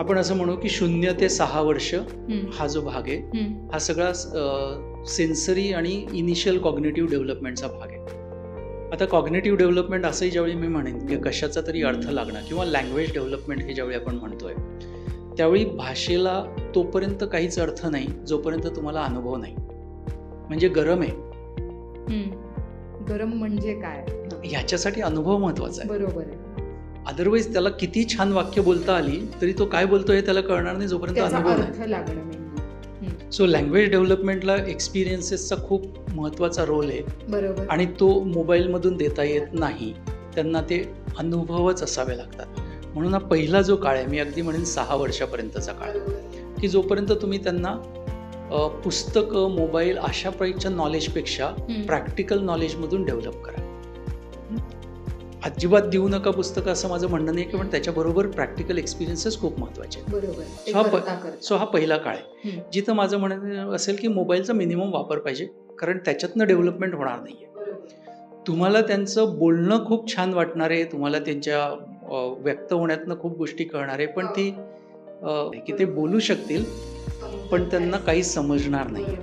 आपण असं म्हणू की शून्य ते सहा वर्ष हा जो भाग आहे हा सगळा सेन्सरी आणि इनिशियल कॉग्नेटिव्ह डेव्हलपमेंटचा भाग आहे. आता कॉग्नेटिव्ह डेव्हलपमेंट असंही ज्यावेळी मी म्हणेन की कशाचा तरी अर्थ लागणं किंवा लँग्वेज डेव्हलपमेंट हे ज्यावेळी आपण म्हणतोय त्यावेळी भाषेला तोपर्यंत काहीच अर्थ नाही जोपर्यंत तुम्हाला अनुभव नाही. म्हणजे गरम आहे. गरम म्हणजे काय? ह्याच्यासाठी अनुभव महत्त्वाचा आहे. बरोबर आहे. अदरवाईज त्याला किती छान वाक्य बोलता आली तरी तो काय बोलतोय हे त्याला कळणार नाही जोपर्यंत अनुभव लागणं सो लँग्वेज डेव्हलपमेंटला एक्सपिरियन्सेसचा खूप महत्त्वाचा रोल आहे. बरोबर. आणि तो मोबाईलमधून देता येत नाही. त्यांना ते अनुभवच असावे लागतात. म्हणून हा पहिला जो काळ आहे मी अगदी म्हणेन सहा वर्षापर्यंतचा काळ की जोपर्यंत तुम्ही त्यांना पुस्तकं मोबाईल अशा प्रकारच्या नॉलेजपेक्षा. प्रॅक्टिकल नॉलेजमधून डेव्हलप करा. अजिबात देऊ नका पुस्तकं असं माझं म्हणणं नाही की पण त्याच्याबरोबर प्रॅक्टिकल एक्सपिरियन्सेस खूप महत्त्वाचे आहेत हा प-. सो हा पहिला काळ आहे. जिथं माझं म्हणणं असेल की मोबाईलचा मिनिमम वापर पाहिजे कारण त्याच्यातनं डेव्हलपमेंट होणार नाही आहे तुम्हाला त्यांचं बोलणं खूप छान वाटणार आहे तुम्हाला त्यांच्या व्यक्त होण्यातनं खूप गोष्टी कळणार आहे पण ती की ते बोलू शकतील पण त्यांना काही समजणार नाही.